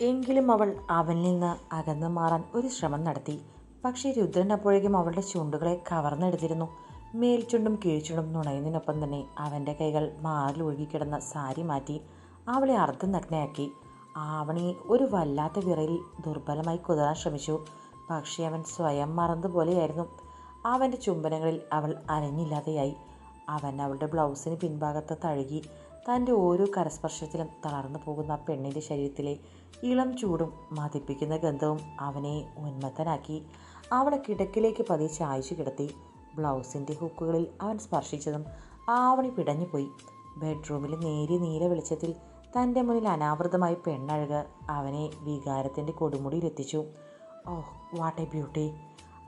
എങ്കിലും അവൾ അവനിൽ നിന്ന് അകന്നു മാറാൻ ഒരു ശ്രമം നടത്തി. പക്ഷേ രുദ്രൻ അപ്പോഴേക്കും അവളുടെ ചുണ്ടുകളെ കവർന്നെടുത്തിരുന്നു. മേൽചുണ്ടും കീഴ്ചുണ്ടും നുണയുന്നതിനൊപ്പം തന്നെ അവന്റെ കൈകൾ മാറിൽ ഒഴുകിക്കിടന്ന സാരി മാറ്റി അവളെ അർദ്ധനഗ്നയാക്കി. ആവണി ഒരു വല്ലാത്ത വിറയിൽ ദുർബലമായി കുതിരാൻ ശ്രമിച്ചു. പക്ഷേ അവൻ സ്വയം മറന്നതുപോലെയായിരുന്നു അവന്റെ ചുംബനങ്ങളിൽ അവൾ അരഞ്ഞില്ലാതെയായി അവൻ അവളുടെ ബ്ലൗസിന് പിൻഭാഗത്ത് തഴുകി തന്റെ ഓരോ കരസ്പർശത്തിലും തളർന്നു പോകുന്ന ആ പെണ്ണിന്റെ ശരീരത്തിലെ ഇളം ചൂടും മതിപ്പിക്കുന്ന ഗന്ധവും അവനെ ഉന്മത്തനാക്കി. അവളെ കിടക്കിലേക്ക് പതിയെ ചായച്ചു കിടത്തി. ബ്ലൗസിന്റെ ഹുക്കുകളിൽ അവൻ സ്പർശിച്ചതും ആവണി പിടഞ്ഞുപോയി. ബെഡ്റൂമിൽ നേരിയ നീല വെളിച്ചത്തിൽ തന്റെ മുന്നിൽ അനാവൃതമായി പെണ്ണഴക് അവനെ വികാരത്തിന്റെ കൊടുമുടിയിലെത്തിച്ചു. Oh what a beauty.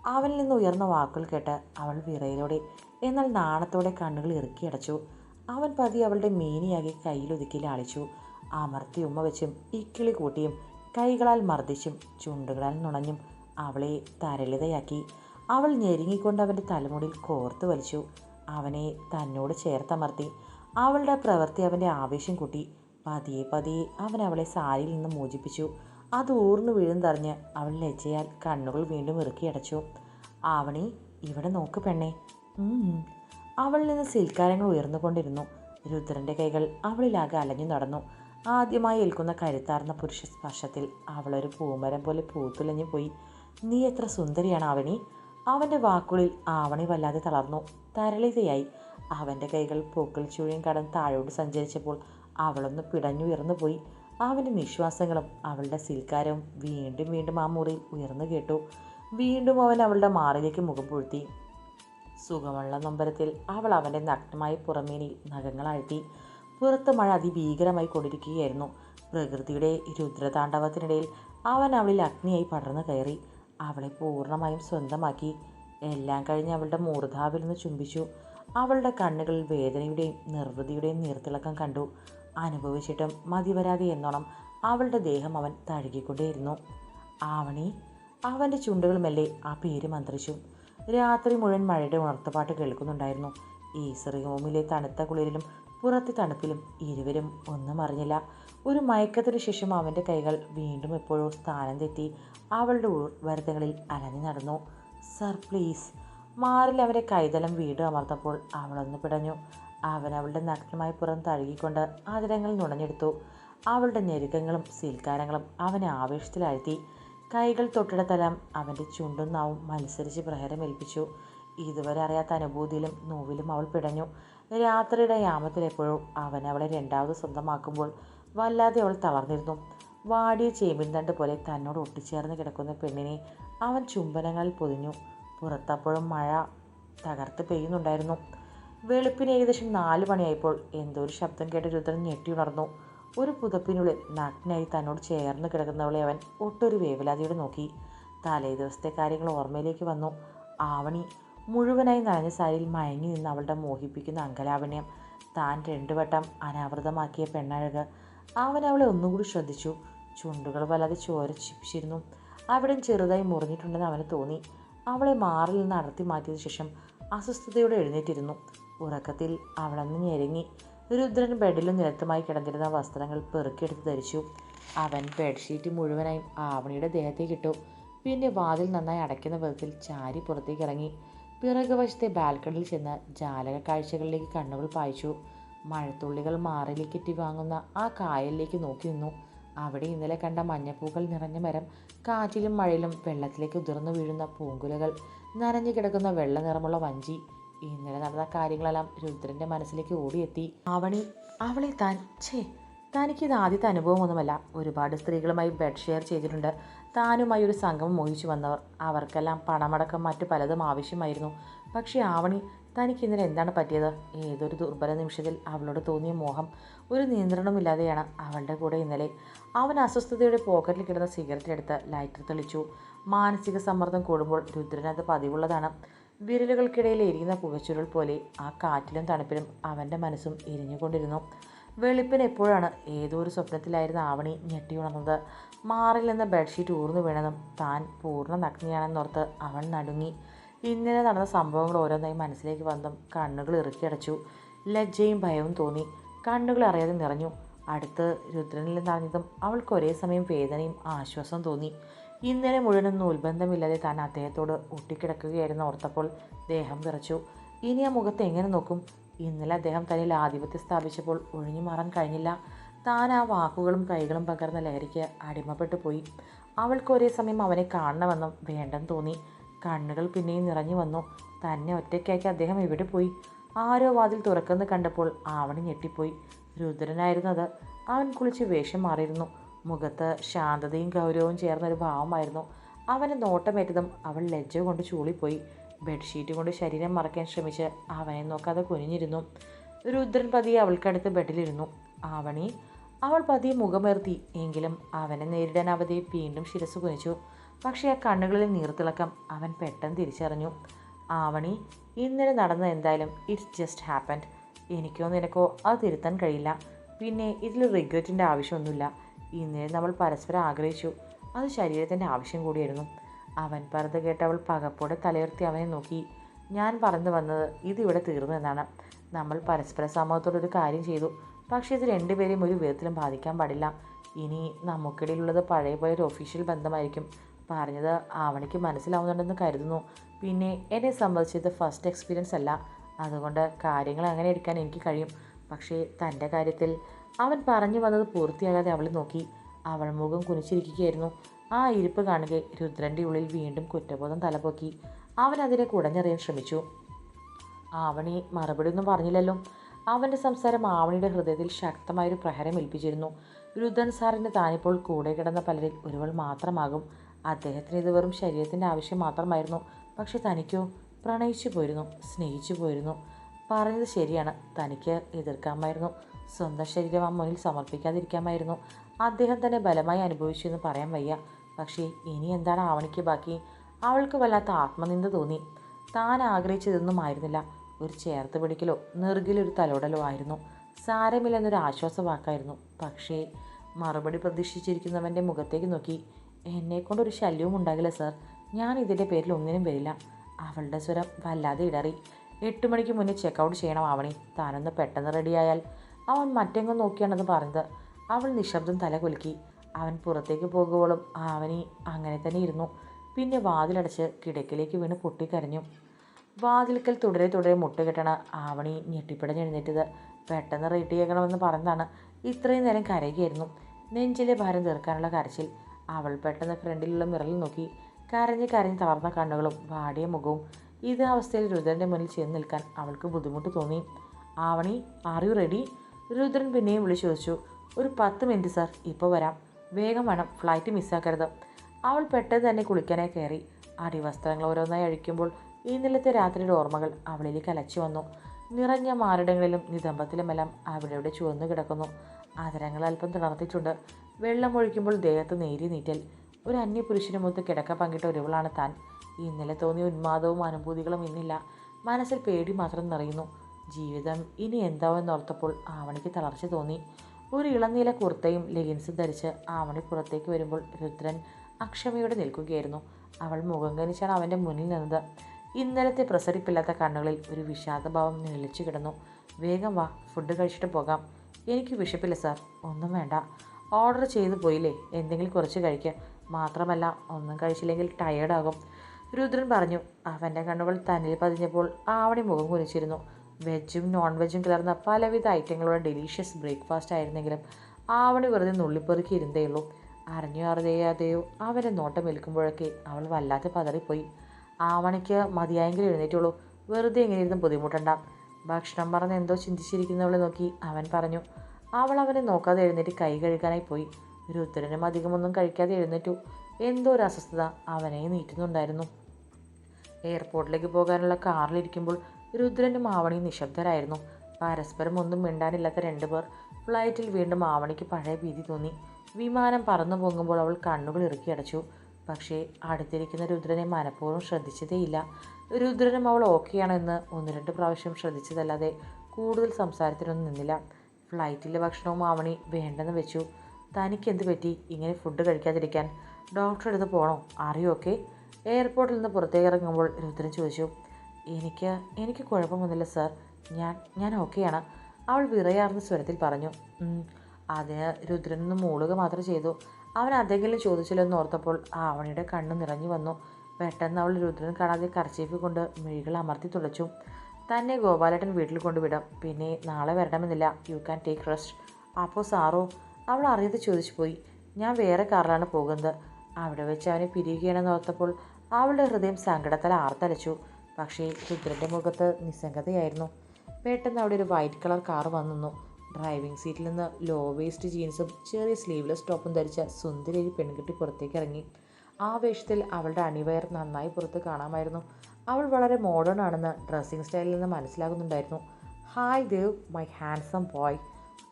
അവനിൽ നിന്ന് ഉയർന്ന വാക്കുകൾ കേട്ട് അവൾ വിറയിലൂടെ എന്നാൽ നാണത്തോടെ കണ്ണുകൾ ഇറുക്കിയടച്ചു അവൻ പതി അവളുടെ മേനിയാകെ കയ്യിലൊതുക്കി ലാളിച്ചു അമർത്തി ഉമ്മ വെച്ചും ഇക്കിളി കൂട്ടിയും കൈകളാൽ മർദ്ദിച്ചും ചുണ്ടുകളാൽ നുണഞ്ഞും അവളെ തരളിതയാക്കി. അവൾ ഞെരുങ്ങിക്കൊണ്ട് അവന്റെ തലമുടിയിൽ കോർത്തു വലിച്ചു. അവനെ തന്നോട് ചേർത്തമർത്തി. അവളുടെ പ്രവൃത്തി അവന്റെ ആവേശം കൂട്ടി. പതിയെ പതിയെ അവൻ അവളെ സാരിയിൽ നിന്ന് മോചിപ്പിച്ചു. അത് ഊർന്നു വീഴുന്നതറിഞ്ഞ് അവൾ ലജ്ജയാൽ കണ്ണുകൾ വീണ്ടും ഇറുക്കിയടച്ചു. ആവണി ഇവിടെ നോക്ക് പെണ്ണേ. അവളിൽ നിന്ന് സിൽക്കാരങ്ങൾ ഉയർന്നുകൊണ്ടിരുന്നു. രുദ്രന്റെ കൈകൾ അവളിലാകെ അലഞ്ഞു നടന്നു. ആദ്യമായി ഏൽക്കുന്ന കരുത്താർന്ന പുരുഷ സ്പർശത്തിൽ അവളൊരു പൂമരം പോലെ പൂത്തുലഞ്ഞു പോയി. നീ എത്ര സുന്ദരിയാണ് ആവണി. അവന്റെ വാക്കുകളിൽ ആവണി വല്ലാതെ തളർന്നു. തരളിതയായി. അവന്റെ കൈകൾ പൂക്കൾ ചുഴിയും കടന്ന് താഴോട്ട് സഞ്ചരിച്ചപ്പോൾ അവളൊന്ന് പിടഞ്ഞുയർന്നു പോയി. അവന്റെ നിശ്വാസങ്ങളും അവളുടെ സിൽക്കാരവും വീണ്ടും വീണ്ടും ആ മുറിയിൽ ഉയർന്നു കേട്ടു. വീണ്ടും അവൻ അവളുടെ മാറിലേക്ക് മുഖം പൂഴ്ത്തി. സുഖമുള്ള നൊമ്പരത്തിൽ അവൾ അവന്റെ നഗ്നമായ പുറമേനിൽ നഖങ്ങളാഴ്ത്തി പുറത്ത് മഴ അതിഭീകരമായി കൊണ്ടിരിക്കുകയായിരുന്നു. പ്രകൃതിയുടെ രുദ്രതാണ്ഡവത്തിനിടയിൽ അവൻ അവളിൽ അഗ്നിയായി പടർന്നു കയറി. അവളെ പൂർണമായും സ്വന്തമാക്കി. എല്ലാം കഴിഞ്ഞ് അവളുടെ മൂർധാവിൽ നിന്ന് ചുംബിച്ചു. അവളുടെ കണ്ണുകളിൽ വേദനയുടെയും നിർവൃതിയുടെയും നീർത്തിളക്കം കണ്ടു. അനുഭവിച്ചിട്ടും മതിവരാതെ എന്നോണം അവളുടെ ദേഹം അവൻ തഴുകിക്കൊണ്ടേയിരുന്നു. ആവണി അവന്റെ ചുണ്ടുകൾ മെല്ലെ ആ പേര് മന്ത്രിച്ചു. രാത്രി മുഴുവൻ മഴയുടെ ഉണർത്തുപാട്ട് കേൾക്കുന്നുണ്ടായിരുന്നു. ഈസറി റൂമിലെ തണുത്ത കുളിരിലും പുറത്തെ തണുപ്പിലും ഇരുവരും ഒന്നും അറിഞ്ഞില്ല. ഒരു മയക്കത്തിന് ശേഷം അവന്റെ കൈകൾ വീണ്ടും എപ്പോഴോ സ്ഥാനം തെറ്റി അവളുടെ വരുതകളിൽ അലഞ്ഞു നടന്നു. Sir please. മാറിൽ അവരെ കൈതലം വീട് അമർത്തപ്പോൾ അവളൊന്ന് പിടഞ്ഞു. അവൻ അവളുടെ നഗ്നമായി പുറം തഴുകിക്കൊണ്ട് അതിരങ്ങൾ നുണഞ്ഞെടുത്തു. അവളുടെ ഞെരുക്കങ്ങളും സീൽക്കാരങ്ങളും അവനെ ആവേശത്തിലാഴ്ത്തി. കൈകൾ തൊട്ടിടത്തലം അവന്റെ ചുണ്ടും നാവും മത്സരിച്ച് പ്രഹരമേൽപ്പിച്ചു. ഇതുവരെ അറിയാത്ത അനുഭൂതിയിലും നോവിലും അവൾ പിടഞ്ഞു. രാത്രിയുടെ യാമത്തിലെപ്പോഴും അവൻ അവളെ രണ്ടാമത് സ്വന്തമാക്കുമ്പോൾ വല്ലാതെ അവൾ തളർന്നിരുന്നു. വാടിയ ചേമ്പിൻ തണ്ട് പോലെ തന്നോട് ഒട്ടിച്ചേർന്ന് കിടക്കുന്ന പെണ്ണിനെ അവൻ ചുംബനങ്ങളിൽ പൊതിഞ്ഞു. പുറത്തപ്പോഴും മഴ തകർത്ത് പെയ്യുന്നുണ്ടായിരുന്നു. വെളുപ്പിന് ഏകദേശം നാല് മണിയായപ്പോൾ എന്തോ ഒരു ശബ്ദം കേട്ട് രുദ്രൻ ഞെട്ടിയുണർന്നു ഒരു പുതപ്പിനുള്ളിൽ നഗ്നായി തന്നോട് ചേർന്ന് കിടക്കുന്നവളെ അവൻ ഒട്ടൊരു വേവലാതിയോടെ നോക്കി. തലേ ദിവസത്തെ കാര്യങ്ങൾ ഓർമ്മയിലേക്ക് വന്നു. ആവണി മുഴുവനായി നനഞ്ഞ സാരിയിൽ മയങ്ങി നിന്ന് അവളുടെ മോഹിപ്പിക്കുന്ന അങ്കലാവണ്യം താൻ രണ്ടു വട്ടം അനാവൃതമാക്കിയ പെണ്ണഴക്. അവൻ അവളെ ഒന്നുകൂടി ശ്രദ്ധിച്ചു. ചുണ്ടുകൾ വല്ലാതെ ചോര ചിപ്പിച്ചിരുന്നു. അവിടെ ചെറുതായി മുറിഞ്ഞിട്ടുണ്ടെന്ന് അവന് തോന്നി. അവളെ മാറിൽ നിന്ന് അടർത്തി മാറ്റിയതിനു ശേഷം അസ്വസ്ഥതയോടെ എഴുന്നേറ്റിരുന്നു. ഉറക്കത്തിൽ അവളന്ന് ഞെരുങ്ങി. രുദ്രൻ ബെഡിലും നിരത്തുമായി കിടന്നിരുന്ന വസ്ത്രങ്ങൾ പെറുക്കിയെടുത്ത് ധരിച്ചു. അവൻ ബെഡ്ഷീറ്റ് മുഴുവനായും ആവണിയുടെ ദേഹത്തേക്ക് ഇട്ടു പിന്നെ വാതിൽ നന്നായി അടയ്ക്കുന്ന വിധത്തിൽ ചാരി പുറത്തേക്ക് ഇറങ്ങി. പിറകുവശത്തെ ബാൽക്കണിയിൽ ചെന്ന് ജാലക കാഴ്ചകളിലേക്ക് കണ്ണുകൾ പായിച്ചു. മഴത്തുള്ളികൾ മാറിലേക്കെറ്റി വാങ്ങുന്ന ആ കായലിലേക്ക് നോക്കി നിന്നു. അവിടെ ഇന്നലെ കണ്ട മഞ്ഞപ്പൂക്കൾ നിറഞ്ഞ മരം കാറ്റിലും മഴയിലും വെള്ളത്തിലേക്ക് ഉതിർന്നു വീഴുന്ന പൂങ്കുലകൾ നനഞ്ഞു കിടക്കുന്ന വെള്ള നിറമുള്ള വഞ്ചി ഇന്നലെ നടന്ന കാര്യങ്ങളെല്ലാം രുദ്രന്റെ മനസ്സിലേക്ക് ഓടിയെത്തി. അവണി അവളെ താൻ ഛേ തനിക്കിത് ആദ്യത്തെ അനുഭവമൊന്നുമല്ല. ഒരുപാട് സ്ത്രീകളുമായി ബെഡ് ഷെയർ ചെയ്തിട്ടുണ്ട്. താനുമായി ഒരു സംഘം മോഹിച്ചു വന്നവർ. അവർക്കെല്ലാം പണമടക്കം മറ്റു പലതും ആവശ്യമായിരുന്നു. പക്ഷേ ആവണി തനിക്ക് ഇന്നലെ എന്താണ് പറ്റിയത്? ഏതൊരു ദുർബല നിമിഷത്തിൽ അവളോട് തോന്നിയ മോഹം ഒരു നിയന്ത്രണമില്ലാതെയാണ് അവളുടെ കൂടെ ഇന്നലെ. അവൻ അസ്വസ്ഥതയുടെ പോക്കറ്റിൽ കിടന്ന സിഗരറ്റ് എടുത്ത് ലൈറ്റർ തെളിച്ചു. മാനസിക സമ്മർദ്ദം കൂടുമ്പോൾ രുദ്രനത് പതിവുള്ളതാണ്. വിരലുകൾക്കിടയിൽ എരിയുന്ന പുകച്ചുരുൾ പോലെ ആ കാറ്റിലും തണുപ്പിലും അവന്റെ മനസ്സും എരിഞ്ഞുകൊണ്ടിരുന്നു. വെളുപ്പിന് എപ്പോഴാണ് ഏതോ ഒരു സ്വപ്നത്തിലായിരുന്ന ആവണി ഞെട്ടിയുണർന്നത് മാറിൽ നിന്ന് ബെഡ്ഷീറ്റ് ഊർന്നു വീണതും താൻ പൂർണ നഗ്നിയാണെന്നോർത്ത് അവൻ നടുങ്ങി. ഇന്നലെ നടന്ന സംഭവങ്ങൾ ഓരോന്നായി മനസ്സിലേക്ക് വന്നതും കണ്ണുകൾ ഇറുക്കിയടച്ചു. ലജ്ജയും ഭയവും തോന്നി. കണ്ണുകൾ അറിയാതെ നിറഞ്ഞു. അടുത്ത് രുദ്രനിൽ നിറഞ്ഞതും അവൾക്ക് ഒരേ സമയം വേദനയും ആശ്വാസം തോന്നി. ഇന്നലെ മുഴുവനും നൂൽബന്ധമില്ലാതെ താൻ അദ്ദേഹത്തോട് ഒട്ടിക്കിടക്കുകയായിരുന്നു ഓർത്തപ്പോൾ ദേഹം വിറച്ചു. ഇനി ആ മുഖത്ത് എങ്ങനെ നോക്കും? ഇന്നലെ അദ്ദേഹം തന്നിൽ ആധിപത്യം സ്ഥാപിച്ചപ്പോൾ ഒഴിഞ്ഞു മാറാൻ കഴിഞ്ഞില്ല. താൻ ആ വാക്കുകളും കൈകളും പകർന്ന ലഹരിക്ക് അടിമപ്പെട്ടു പോയി. അവൾക്ക് ഒരേ സമയം അവനെ കാണണമെന്നും വേണ്ടെന്ന് തോന്നി. കണ്ണുകൾ പിന്നെയും നിറഞ്ഞു വന്നു. തന്നെ ഒറ്റയ്ക്കാക്കി അദ്ദേഹം എവിടെ പോയി? ആരോ വാതിൽ തുറക്കുന്നത് കണ്ടപ്പോൾ ആവണി ഞെട്ടിപ്പോയി. രുദ്രനായിരുന്നു അത്. അവൻ കുളിച്ച് വേഷം മാറിയിരുന്നു. മുഖത്ത് ശാന്തതയും ഗൗരവവും ചേർന്നൊരു ഭാവമായിരുന്നു. അവനെ നോട്ടമേറ്റതും അവൾ ലജ്ജ കൊണ്ട് ചൂളിപ്പോയി. ബെഡ്ഷീറ്റ് കൊണ്ട് ശരീരം മറക്കാൻ ശ്രമിച്ച് അവനെ നോക്കാതെ കുനിഞ്ഞിരുന്നു. രുദ്രൻ പതിയെ അവൾക്കടുത്ത് ബെഡിലിരുന്നു. ആവണി അവൾ പതിയെ മുഖമേർത്തി എങ്കിലും അവനെ നേരിടാൻ അവധി വീണ്ടും ശിരസ് കുനിച്ചു. പക്ഷേ ആ കണ്ണുകളിൽ നീർത്തിളക്കം അവൻ പെട്ടെന്ന് തിരിച്ചറിഞ്ഞു. ആവണി ഇന്നലെ നടന്നത് എന്തായാലും ഇറ്റ്സ് ജസ്റ്റ് ഹാപ്പൻഡ് എനിക്കോ നിനക്കോ അത് തിരുത്താൻ കഴിയില്ല. പിന്നെ ഇതിൽ റിഗ്രറ്റിന്റെ ആവശ്യമൊന്നുമില്ല. ഇന്നലെ നമ്മൾ പരസ്പരം ആഗ്രഹിച്ചു. അത് ശരീരത്തിന്റെ ആവശ്യം കൂടിയായിരുന്നു. അവൻ പറഞ്ഞത് കേട്ടവൾ പകപ്പോടെ തലയുർത്തി അവനെ നോക്കി. ഞാൻ പറഞ്ഞു വന്നത് ഇതിവിടെ തീർന്നു എന്നാണ്. നമ്മൾ പരസ്പര സമൂഹത്തോടൊരു കാര്യം ചെയ്തു. പക്ഷേ ഇത് രണ്ടുപേരെയും ഒരു വിധത്തിലും ബാധിക്കാൻ പാടില്ല. ഇനി നമുക്കിടയിലുള്ളത് പഴയ പോലെ ഒരു ഒഫീഷ്യൽ ബന്ധമായിരിക്കും. പറഞ്ഞത് ആവണിക്ക് മനസ്സിലാവുന്നുണ്ടെന്ന് കരുതുന്നു. പിന്നെ എന്നെ സംബന്ധിച്ചത് ഫസ്റ്റ് എക്സ്പീരിയൻസ് അല്ല. അതുകൊണ്ട് കാര്യങ്ങൾ അങ്ങനെ എടുക്കാൻ എനിക്ക് കഴിയും. പക്ഷേ തന്റെ കാര്യത്തിൽ അവൻ പറഞ്ഞു വന്നത് പൂർത്തിയാകാതെ അവളെ നോക്കി. അവൾ മുഖം കുനിച്ചിരിക്കുകയായിരുന്നു. ആ ഇരിപ്പ് കാണുക രുദ്രന്റെ ഉള്ളിൽ വീണ്ടും കുറ്റബോധം തലപൊക്കി. അവൻ അതിനെ കുടഞ്ഞറിയാൻ ശ്രമിച്ചു. ആവണി മറുപടി ഒന്നും പറഞ്ഞില്ലല്ലോ. അവന്റെ സംസാരം ആവണിയുടെ ഹൃദയത്തിൽ ശക്തമായൊരു പ്രഹരം ഏൽപ്പിച്ചിരുന്നു. രുദ്രൻ സാറിന് താനിപ്പോൾ കൂടെ കിടന്ന പലരിൽ ഒരുവൾ മാത്രമാകും. അദ്ദേഹത്തിന് ഇത് വെറും ശരീരത്തിന്റെ ആവശ്യം മാത്രമായിരുന്നു. പക്ഷെ തനിക്കോ പ്രണയിച്ചു പോയിരുന്നു സ്നേഹിച്ചു പോയിരുന്നു പറഞ്ഞത് ശരിയാണ്. തനിക്ക് എതിർക്കാമായിരുന്നു. സ്വന്തം ശരീരം ആ മുന്നിൽ സമർപ്പിക്കാതിരിക്കാമായിരുന്നു. അദ്ദേഹം തന്നെ ബലമായി അനുഭവിച്ചു എന്ന് പറയാൻ വയ്യ. പക്ഷേ ഇനി എന്താണ് ആവണിക്ക് ബാക്കി? അവൾക്ക് വല്ലാത്ത ആത്മനിന്ദ തോന്നി. താൻ ആഗ്രഹിച്ചതൊന്നും ആയിരുന്നില്ല. ഒരു ചേർത്ത് പിടിക്കലോ നെറുകിലൊരു തലോടലോ ആയിരുന്നു. സാരമില്ലെന്നൊരു ആശ്വാസ വാക്കായിരുന്നു പക്ഷേ മറുപടി പ്രതീക്ഷിച്ചിരിക്കുന്നവന്റെ മുഖത്തേക്ക് നോക്കി. എന്നെക്കൊണ്ടൊരു ശല്യവും ഉണ്ടാകില്ല സാർ. ഞാൻ ഇതിന്റെ പേരിൽ ഒന്നിനും വരില്ല. അവളുടെ സ്വരം വല്ലാതെ ഇടറി. എട്ട് മണിക്ക് മുന്നേ ചെക്കൗട്ട് ചെയ്യണം ആവണി. താനൊന്ന് പെട്ടെന്ന് റെഡിയായാൽ അവൻ മറ്റെങ്ങും നോക്കിയാണെന്ന് പറഞ്ഞത്. അവൾ നിശബ്ദം തല കുലുക്കി. അവൻ പുറത്തേക്ക് പോകുമ്പോഴും അവനി അങ്ങനെ തന്നെ ഇരുന്നു. പിന്നെ വാതിലടച്ച് കിടക്കിലേക്ക് വീണ് പൊട്ടിക്കരഞ്ഞു. വാതിൽക്കൽ തുടരെ തുടരെ മുട്ടുകെട്ടണ ആവണി ഞെട്ടിപ്പിടഞ്ഞെഴുന്നേറ്റത് പെട്ടെന്ന് റെഡിയാകണമെന്ന് പറഞ്ഞതാണ്. ഇത്രയും നേരം കരയുകയായിരുന്നു. നെഞ്ചിലെ ഭാരം തീർക്കാനുള്ള കരച്ചിൽ. അവൾ പെട്ടെന്ന് ഫ്രണ്ടിലുള്ള മിററിൽ നോക്കി. കരഞ്ഞ് കരഞ്ഞ് തളർന്ന കണ്ണുകളും വാടിയ മുഖവും ഇതേ അവസ്ഥയിൽ രുദ്രന്റെ മുന്നിൽ ചെന്ന് നിൽക്കാൻ അവൾക്ക് ബുദ്ധിമുട്ട് തോന്നി. Avani are you ready Rudran പിന്നെയും വിളിച്ചു ചോദിച്ചു. ഒരു പത്ത് മിനിറ്റ് സാർ ഇപ്പോൾ വരാം. വേഗം വേണം. ഫ്ലൈറ്റ് മിസ്സാക്കരുത് അവൾ പെട്ടെന്ന് തന്നെ കുളിക്കാനായി കയറി. അടിവസ്ത്രങ്ങൾ ഓരോന്നായി അഴിക്കുമ്പോൾ ഇന്നലത്തെ രാത്രിയുടെ ഓർമ്മകൾ അവളിലേക്ക് അലച്ചു വന്നു. നിറഞ്ഞ മാറിടങ്ങളിലും നിതമ്പത്തിലുമെല്ലാം അവിടെ ഇവിടെ ചുവന്നു കിടക്കുന്നു ആദരങ്ങൾ അല്പം തിളർത്തിച്ചുണ്ട് വെള്ളം ഒഴിക്കുമ്പോൾ ദേഹത്ത് നേരി നീറ്റൽ. ഒരു അന്യ പുരുഷനുമൊത്ത് കിടക്ക പങ്കിട്ട ഒരുവളാണ് താൻ. ഇന്നലെ തോന്നിയ ഉന്മാദവും അനുഭൂതികളും ഇന്നില്ല. മനസ്സിൽ പേടി മാത്രം നിറയുന്നു. ജീവിതം ഇനി എന്താവെന്നോർത്തപ്പോൾ ആവണിക്ക് തളർച്ച തോന്നി. ഒരു ഇളനീല കുർത്തയും ലെഗിൻസും ധരിച്ച് ആവണി പുറത്തേക്ക് വരുമ്പോൾ രുദ്രൻ അക്ഷമയോടെ നിൽക്കുകയായിരുന്നു. അവൾ മുഖം കനിച്ചാണ് അവന്റെ മുന്നിൽ നിന്നത്. ഇന്നലത്തെ പ്രസരിപ്പില്ലാത്ത കണ്ണുകളിൽ ഒരു വിഷാദഭാവം നിഴലിച്ചു കിടന്നു. വേഗം വാ ഫുഡ് കഴിച്ചിട്ട് പോകാം. എനിക്ക് വിശപ്പില്ല സാർ. ഒന്നും വേണ്ട. ഓർഡർ ചെയ്തു പോയില്ലേ? എന്തെങ്കിലും കുറച്ച് കഴിക്കുക മാത്രമല്ല ഒന്നും കഴിച്ചില്ലെങ്കിൽ ടയേർഡാകും രുദ്രൻ പറഞ്ഞു അവന്റെ കണ്ണുകൾ തന്നിൽ പതിഞ്ഞപ്പോൾ ആവണി മുഖം കുനിച്ചിരുന്നു. വെജും നോൺ വെജും കലർന്ന പലവിധ ഐറ്റങ്ങളുടെ ഡെലീഷ്യസ് ബ്രേക്ക്ഫാസ്റ്റ് ആയിരുന്നെങ്കിലും ആവണി വെറുതെ നുള്ളിപ്പെറുക്കി ഇരുന്നേയുള്ളൂ അറിഞ്ഞോ അറിയാതെയോ അവന്റെ നോട്ടം ഏൽക്കുമ്പോഴൊക്കെ അവൾ വല്ലാതെ പതറിപ്പോയി. ആവണിക്ക് മതിയായെങ്കിലും എഴുന്നേറ്റുള്ളൂ. വെറുതെ എങ്ങനെ ഇരുന്ന് ബുദ്ധിമുട്ടണ്ട. ഭക്ഷണം പറഞ്ഞ് എന്തോ ചിന്തിച്ചിരിക്കുന്നവളെ നോക്കി അവൻ പറഞ്ഞു അവൾ അവനെ നോക്കാതെ എഴുന്നേറ്റ് കൈ കഴുകാനായി പോയി. രുദ്രനും അധികമൊന്നും കഴിക്കാതെ എഴുന്നേറ്റു. എന്തോ ഒരു അസ്വസ്ഥത അവനെ നീറ്റുന്നുണ്ടായിരുന്നു എയർപോർട്ടിലേക്ക് പോകാനുള്ള കാറിലിരിക്കുമ്പോൾ രുദ്രനും ആവണിയും നിശബ്ദരായിരുന്നു. പരസ്പരം ഒന്നും മിണ്ടാനില്ലാത്ത രണ്ടുപേർ ഫ്ലൈറ്റിൽ വീണ്ടും ആവണിക്ക് പഴയ ഭീതി തോന്നി. വിമാനം പറന്നു പോകുമ്പോൾ അവൾ കണ്ണുകൾ ഇറുക്കി അടച്ചു. പക്ഷേ അടുത്തിരിക്കുന്ന രുദ്രനെ മനഃപൂർവം ശ്രദ്ധിച്ചതേയില്ല. രുദ്രനും അവൾ ഓക്കെയാണെന്ന് ഒന്ന് രണ്ട് പ്രാവശ്യം ശ്രദ്ധിച്ചതല്ലാതെ കൂടുതൽ സംസാരത്തിനൊന്നും നിന്നില്ല. ഫ്ലൈറ്റിലെ ഭക്ഷണവും ആവണി വേണ്ടെന്ന് വെച്ചു. തനിക്ക് എന്ത് പറ്റി? ഇങ്ങനെ ഫുഡ് കഴിക്കാതിരിക്കാൻ ഡോക്ടറെ അടുത്ത് പോകണോ അറിയോ ഓക്കെ എയർപോർട്ടിൽ നിന്ന് പുറത്തേക്ക് ഇറങ്ങുമ്പോൾ രുദ്രൻ ചോദിച്ചു എനിക്ക് എനിക്ക് കുഴപ്പമൊന്നുമില്ല സാർ ഞാൻ ഞാൻ ഓക്കെയാണ് അവൾ വിറയാർന്ന സ്വരത്തിൽ പറഞ്ഞു. അതിന് രുദ്രൻ നിന്ന് മൂളുക മാത്രം ചെയ്തു. അവൻ അതെങ്കിലും ചോദിച്ചില്ലെന്ന് ഓർത്തപ്പോൾ ആവണിയുടെ കണ്ണ് നിറഞ്ഞു വന്നു. പെട്ടെന്ന് അവൾ രുദ്രൻ കാണാതെ കർച്ചീഫ് കൊണ്ട് മിഴികൾ അമർത്തി തുളച്ചു തന്നെ ഗോപാലേട്ടൻ വീട്ടിൽ കൊണ്ടുവിടാം. പിന്നെ നാളെ വരണമെന്നില്ല. യു ക്യാൻ ടേക്ക് റെസ്റ്റ് അപ്പോൾ സാറോ അവൾ അറിയാതെ ചോദിച്ചു പോയി. ഞാൻ വേറെ കാറിലാണ് പോകുന്നത്. അവിടെ വെച്ച് അവനെ പിരിയുകയാണെന്ന് ഓർത്തപ്പോൾ അവളുടെ ഹൃദയം സങ്കടത്താൽ ആർത്തലച്ചു. പക്ഷേ രുദ്രന്റെ മുഖത്ത് നിസ്സംഗതയായിരുന്നു. പെട്ടെന്ന് അവിടെ ഒരു വൈറ്റ് കളർ കാർ വന്നു. ഡ്രൈവിംഗ് സീറ്റിൽ നിന്ന് ലോ വേസ്റ്റ് ജീൻസും ചെറിയ സ്ലീവ്ലെസ് ടോപ്പും ധരിച്ച സുന്ദരി ഒരു പെൺകുട്ടി പുറത്തേക്ക് ഇറങ്ങി. ആ വേഷത്തിൽ അവളുടെ അണിവയർ നന്നായി പുറത്ത് കാണാമായിരുന്നു. അവൾ വളരെ മോഡേൺ ആണെന്ന് ഡ്രസ്സിംഗ് സ്റ്റൈലിൽ നിന്ന് മനസ്സിലാകുന്നുണ്ടായിരുന്നു. Hi Dev my handsome boy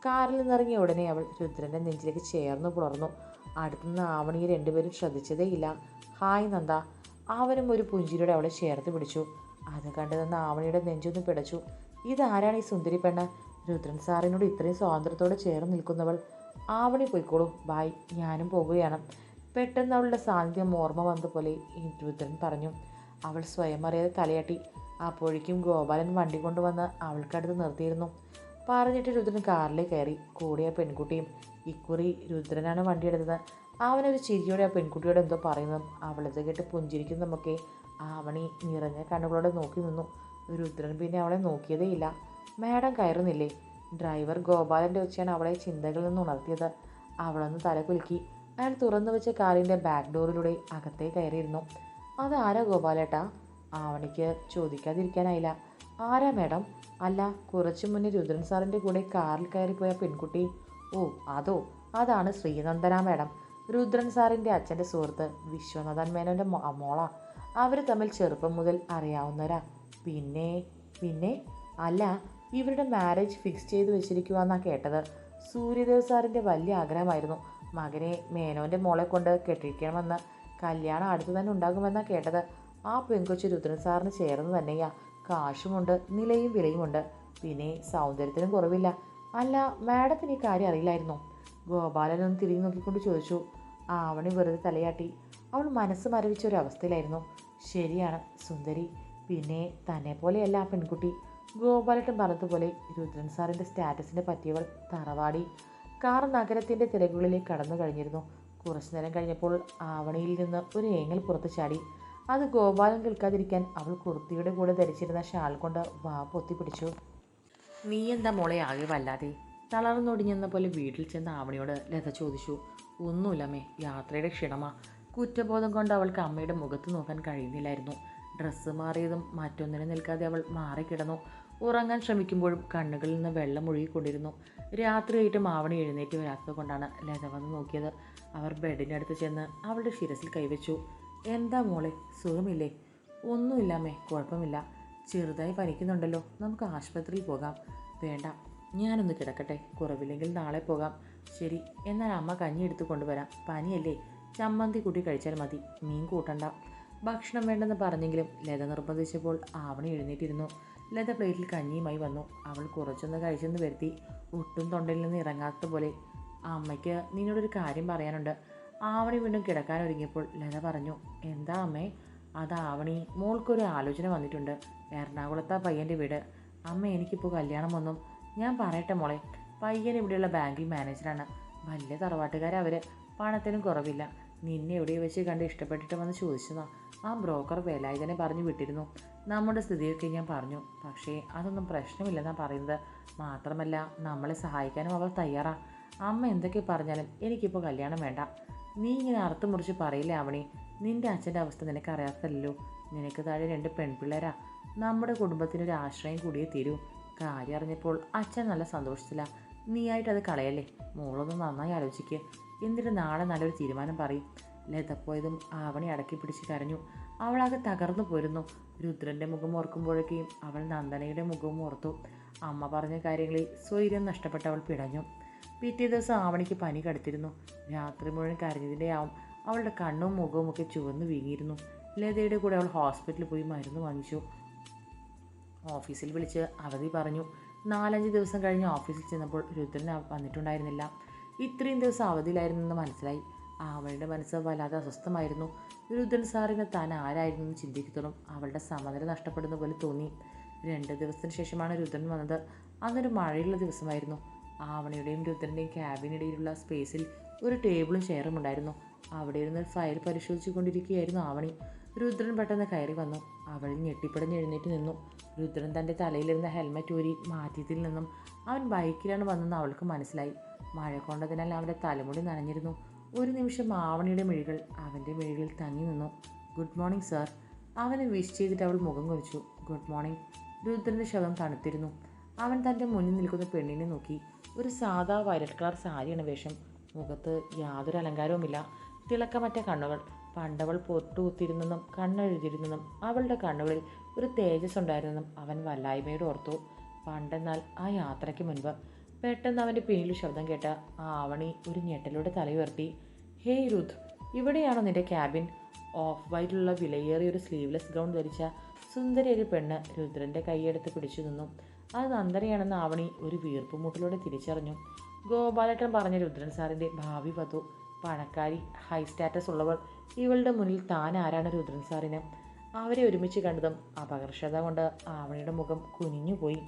കാറിൽ നിന്നിറങ്ങിയ ഉടനെ അവൾ രുദ്രന്റെ നെഞ്ചിലേക്ക് ചേർന്ന് പുലർന്നു അടുത്തുനിന്ന് ആവണിയെ രണ്ടുപേരും ശ്രദ്ധിച്ചതേയില്ല ഹായ് നന്ദ. അവനും ഒരു പുഞ്ചിരിയോടെ അവളെ ചേർത്ത് പിടിച്ചു. അത് കണ്ടു നിന്ന് ആവണിയുടെ നെഞ്ചൊന്ന് പിടച്ചു. ഇതാരാണ് ഈ സുന്ദരി പെണ്ണ്? രുദ്രൻ സാറിനോട് ഇത്രയും സ്വാതന്ത്ര്യത്തോടെ ചേർന്ന് നിൽക്കുന്നവൾ. ആവണി പോയിക്കോളൂ. ബായ്. ഞാനും പോവുകയാണ് പെട്ടെന്ന് അവളുടെ സാന്നിധ്യം ഓർമ്മ വന്ന പോലെ ഈ രുദ്രൻ പറഞ്ഞു. അവൾ സ്വയം അറിയാതെ തലയാട്ടി. അപ്പോഴേക്കും ഗോപാലൻ വണ്ടി കൊണ്ടുവന്ന് അവൾക്കടുത്ത് നിർത്തിയിരുന്നു. പറഞ്ഞിട്ട് രുദ്രൻ കാറിൽ കയറി. കൂടിയ പെൺകുട്ടിയും ഇക്കുറി രുദ്രനാണ് വണ്ടിയെടുത്തത്. അവനൊരു ചിരിയോടെ ആ പെൺകുട്ടിയോട് എന്തോ പറയുന്നതും അവളത് കേട്ട് പുഞ്ചിരിക്കുന്നതുമൊക്കെ ആവണി നിറഞ്ഞ കണ്ണുകളോടെ നോക്കി നിന്നു. രുദ്രൻ പിന്നെ അവളെ നോക്കിയതേയില്ല മാഡം കയറുന്നില്ലേ? ഡ്രൈവർ ഗോപാലന്റെ ഒച്ചയാണ് അവളെ ചിന്തകളിൽ നിന്ന് ഉണർത്തിയത്. അവളൊന്ന് തല കുലുക്കി. അയാൾ തുറന്നു വെച്ച കാറിന്റെ ബാക്ക് ഡോറിലൂടെ അകത്തേ കയറിയിരുന്നു. അതാരാ ഗോപാലേട്ടാ? ആവണിക്ക് ചോദിക്കാതിരിക്കാനായില്ല. ആരാ മാഡം? അല്ല കുറച്ചു മുന്നേ രുദ്രൻ സാറിന്റെ കൂടെ കാറിൽ കയറിപ്പോയ പെൺകുട്ടി. ഓ അതോ? അതാണ് ശ്രീനന്ദന മാഡം. രുദ്രൻ സാറിന്റെ അച്ഛന്റെ സുഹൃത്ത് വിശ്വനാഥൻ മേനോന്റെ മോള. അവർ തമ്മിൽ ചെറുപ്പം മുതൽ അറിയാവുന്നവരാ. പിന്നെ പിന്നെ? അല്ല ഇവരുടെ മാരേജ് ഫിക്സ് ചെയ്ത് വെച്ചിരിക്കുവാന്നാണ് കേട്ടത്. സൂര്യദേവ് സാറിന്റെ വലിയ ആഗ്രഹമായിരുന്നു. മകനെ മേനോന്റെ മോളെ കൊണ്ട് കെട്ടിക്കണമെന്ന് കല്യാണം അടുത്ത് തന്നെ ഉണ്ടാകുമെന്നാണ് കേട്ടത്. ആ പെൺകൊച്ചു രുദ്രൻ സാറിന് ചേർന്ന് തന്നെയാ. കാശുമുണ്ട് നിലയും വിലയുമുണ്ട്. പിന്നെ സൗന്ദര്യത്തിനും കുറവില്ല. അല്ല മാഡത്തിന് ഈ കാര്യം അറിയില്ലായിരുന്നു? ഗോപാലൻ ഒന്ന് തിരിഞ്ഞു നോക്കിക്കൊണ്ട് ചോദിച്ചു. ആവണി വെറുതെ തലയാട്ടി. അവൾ മനസ്സ് മരവിച്ച ഒരു അവസ്ഥയിലായിരുന്നു. ശരിയാണ് സുന്ദരി. പിന്നെ തന്നെ പോലെയല്ല ആ പെൺകുട്ടി. ഗോപാലട്ടൻ പറഞ്ഞതുപോലെ രുദ്രൻ സാറിന്റെ സ്റ്റാറ്റസിനെ പറ്റിയവൾ തറവാടി. കാർ നഗരത്തിന്റെ തിരക്കുകളിലേക്ക് കടന്നു കഴിഞ്ഞിരുന്നു. കുറച്ചു നേരം കഴിഞ്ഞപ്പോൾ ആവണിയിൽ നിന്ന് ഒരു ഏങ്ങൽ പുറത്ത് ചാടി. അത് ഗോപാലൻ കേൾക്കാതിരിക്കാൻ അവൾ കുർത്തിയുടെ കൂടെ ധരിച്ചിരുന്ന ഷാൾ കൊണ്ട് വാ പൊത്തിപ്പിടിച്ചു നീ എന്താ മോളെ ആകെ വല്ലാതെ? തളർന്നൊടിഞ്ഞെന്ന പോലെ വീട്ടിൽ ചെന്ന ആവണിയോട് ലത ചോദിച്ചു. ഒന്നുമില്ലമ്മേ യാത്രയുടെ ക്ഷീണമാ. കുറ്റബോധം കൊണ്ട് അവൾക്ക് അമ്മയുടെ മുഖത്ത് നോക്കാൻ കഴിയുന്നില്ലായിരുന്നു. ഡ്രസ്സ് മാറിയതും മറ്റൊന്നിനും നിൽക്കാതെ അവൾ മാറിക്കിടന്നു. ഉറങ്ങാൻ ശ്രമിക്കുമ്പോഴും കണ്ണുകളിൽ നിന്ന് വെള്ളം ഒഴുകിക്കൊണ്ടിരുന്നു. രാത്രിയായിട്ട് മാവണി എഴുന്നേറ്റ് വരാത്തത് കൊണ്ടാണ് ലത വന്ന് നോക്കിയത്. അവർ ബെഡിന്റെ അടുത്ത് ചെന്ന് അവളുടെ ശിരസിൽ കൈവച്ചു. എന്താ മോളെ? സുഖമില്ലേ? ഒന്നുമില്ലാമേ കുഴപ്പമില്ല. ചെറുതായി പനിക്കുന്നുണ്ടല്ലോ. നമുക്ക് ആശുപത്രിയിൽ പോകാം. വേണ്ട ഞാനൊന്ന് കിടക്കട്ടെ. കുറവില്ലെങ്കിൽ നാളെ പോകാം. ശരി എന്നാൽ അമ്മ കഞ്ഞി എടുത്ത് കൊണ്ടുവരാം. പനിയല്ലേ? ചമ്മന്തി കൂട്ടി കഴിച്ചാൽ മതി. മീൻ കൂട്ടണ്ട. ഭക്ഷണം വേണ്ടെന്ന് പറഞ്ഞെങ്കിലും ലത നിർബന്ധിച്ചപ്പോൾ ആവണി എഴുന്നേറ്റിരുന്നു. ലത പ്ലേറ്റിൽ കഞ്ഞിയുമായി വന്നു. അവൾ കുറച്ചൊന്ന് കഴിച്ചെന്ന് വരുത്തി. ഒട്ടും തൊണ്ടയിൽ നിന്ന് ഇറങ്ങാത്ത പോലെ. അമ്മയ്ക്ക് നിന്നോടൊരു കാര്യം പറയാനുണ്ട്. ആവണി വീണ്ടും കിടക്കാൻ ഒരുങ്ങിയപ്പോൾ ലത പറഞ്ഞു എന്താ അമ്മേ? അത് ആവണി. മോൾക്കൊരു ആലോചന വന്നിട്ടുണ്ട്. എറണാകുളത്താ പയ്യന്റെ വീട്. അമ്മ എനിക്കിപ്പോൾ കല്യാണം വന്നു. ഞാൻ പറയട്ടെ മോളെ. പയ്യൻ ഇവിടെയുള്ള ബാങ്കിൽ മാനേജറാണ്. വലിയ തറവാട്ടുകാരെ അവർ പണത്തിനും കുറവില്ല. നിന്നെ എവിടെ വെച്ച് കണ്ട് ഇഷ്ടപ്പെട്ടിട്ട് വന്ന് ചോദിച്ചതാ. ആ ബ്രോക്കർ വേലായുധനെ പറഞ്ഞു വിട്ടിരുന്നു. നമ്മുടെ സ്ഥിതിയൊക്കെ ഞാൻ പറഞ്ഞു. പക്ഷേ അതൊന്നും പ്രശ്നമില്ലെന്നാണ് പറയുന്നത്. മാത്രമല്ല നമ്മളെ സഹായിക്കാനും അവർ തയ്യാറാണ് അമ്മ എന്തൊക്കെ പറഞ്ഞാലും എനിക്കിപ്പോൾ കല്യാണം വേണ്ട. നീ ഇങ്ങനെ അറുത്ത് മുറിച്ച് പറയില്ലേ അവണി നിന്റെ അച്ഛന്റെ അവസ്ഥ നിനക്കറിയാത്തല്ലോ നിനക്ക് താഴെ രണ്ട് പെൺപിള്ളേരാ. നമ്മുടെ കുടുംബത്തിനൊരു ആശ്രയം കൂടിയേ തീരൂ. കാര്യം അറിഞ്ഞപ്പോൾ അച്ഛൻ നല്ല സന്തോഷത്തിലാ. നീയായിട്ട് അത് കളയല്ലേ? മോളൊന്ന് നന്നായി ആലോചിക്കുക എന്നിട്ട് നാളെ നല്ലൊരു തീരുമാനം പറയും. ലത പോയതും ആവണി അടക്കി പിടിച്ച് കരഞ്ഞു. അവളാകെ തകർന്നു പോരുന്നു. രുദ്രന്റെ മുഖം ഓർക്കുമ്പോഴേക്കും അവൾ നന്ദനയുടെ മുഖവും ഓർത്തു. അമ്മ പറഞ്ഞ കാര്യങ്ങളിൽ സ്വൈര്യം നഷ്ടപ്പെട്ടവൾ പിടഞ്ഞു. പിറ്റേ ദിവസം ആവണിക്ക് പനി കടുത്തിരുന്നു. രാത്രി മുഴുവൻ കരഞ്ഞതിന്റെ ആവും അവളുടെ കണ്ണും മുഖവും ഒക്കെ ചുവന്ന് വീങ്ങിയിരുന്നു. ലതയുടെ കൂടെ അവൾ ഹോസ്പിറ്റലിൽ പോയി മരുന്ന് വാങ്ങിച്ചു. ഓഫീസിൽ വിളിച്ച് അവധി പറഞ്ഞു. നാലഞ്ച് ദിവസം കഴിഞ്ഞ് ഓഫീസിൽ ചെന്നപ്പോൾ രുദ്രൻ വന്നിട്ടുണ്ടായിരുന്നില്ല. ഇത്രയും ദിവസം അവധിയിലായിരുന്നെന്ന് മനസ്സിലായി. അവളുടെ മനസ്സ് വല്ലാതെ അസ്വസ്ഥമായിരുന്നു. രുദ്രൻ സാറിന് താൻ ആരായിരുന്നു എന്ന് ചിന്തിക്കത്തോളം അവളുടെ സമനില നഷ്ടപ്പെടുന്ന പോലെ തോന്നി. രണ്ട് ദിവസത്തിന് ശേഷമാണ് രുദ്രൻ വന്നത്. അന്നൊരു മഴയുള്ള ദിവസമായിരുന്നു. ആവണിയുടെയും രുദ്രന്റെയും ക്യാബിനിടയിലുള്ള സ്പേസിൽ ഒരു ടേബിളും ചെയറും ഉണ്ടായിരുന്നു. അവിടെ ഇരുന്ന് ഫയൽ പരിശോധിച്ചു കൊണ്ടിരിക്കുകയായിരുന്നു ആവണി. രുദ്രൻ പെട്ടെന്ന് കയറി വന്നു. അവൾ ഞെട്ടിപ്പടഞ്ഞ് എഴുന്നേറ്റ് നിന്നു. രുദ്രൻ തന്റെ തലയിലിരുന്ന ഹെൽമെറ്റ് ഊരി മാറ്റിയതിൽ നിന്നും അവൻ ബൈക്കിലാണ് വന്നെന്ന് അവൾക്ക് മനസ്സിലായി. മഴ കൊണ്ടതിനാൽ അവന്റെ തലമുടി നനഞ്ഞിരുന്നു. ഒരു നിമിഷം ആവണിയുടെ മിഴികൾ അവന്റെ മിഴികളിൽ തങ്ങി നിന്നു. ഗുഡ് മോർണിംഗ് സാർ അവനെ വിഷ് ചെയ്തിട്ട് അവൾ മുഖം കുറിച്ചു ഗുഡ് മോർണിംഗ് രുദ്രന്റെ ശബ്ദം തണുത്തിരുന്നു. അവൻ തന്റെ മുന്നിൽ നിൽക്കുന്ന പെണ്ണിനെ നോക്കി. ഒരു സാധാ വയലറ്റ് കളർ സാരിയാണ് വേഷം. മുഖത്ത് യാതൊരു അലങ്കാരവുമില്ല. തിളക്കമറ്റ കണ്ണുകൾ. പണ്ടവൾ പൊട്ടുകുത്തിരുന്നെന്നും കണ്ണെഴുതിയിരുന്നെന്നും അവളുടെ കണ്ണുകളിൽ ഒരു തേജസ് ഉണ്ടായിരുന്നെന്നും അവൻ വല്ലായ്മയോട് ഓർത്തു. പണ്ടെന്നാൽ ആ യാത്രയ്ക്ക് മുൻപ് പെട്ടെന്ന് അവന്റെ പിന്നിൽ ശബ്ദം കേട്ട ആ ആവണി ഒരു ഞെട്ടലോടെ തലയുയർത്തി ഹേയ് രുത് ഇവിടെയാണോ നിന്റെ ക്യാബിൻ? ഓഫ് വൈറ്റിലുള്ള വിലയേറിയ ഒരു സ്ലീവ്ലെസ് ഗൗൺ ധരിച്ച സുന്ദരി ഒരു പെണ്ണ് രുദ്രന്റെ കൈയെടുത്ത് പിടിച്ചു നിന്നു. അത് നന്ദനയാണെന്ന് ആവണി ഒരു വീർപ്പുമുട്ടിലൂടെ തിരിച്ചറിഞ്ഞു. ഗോപാലേട്ടൻ പറഞ്ഞ രുദ്രൻ സാറിന്റെ ഭാവി വധു. പണക്കാരി ഹൈ സ്റ്റാറ്റസ് ഉള്ളവൾ. ഇവളുടെ മുന്നിൽ താൻ ആരാണ് രുദ്രൻ സാറിന്? അവരെ ഒരുമിച്ച് കണ്ടതും അപകർഷത കൊണ്ട് ആവണിയുടെ മുഖം കുനിഞ്ഞുപോയി.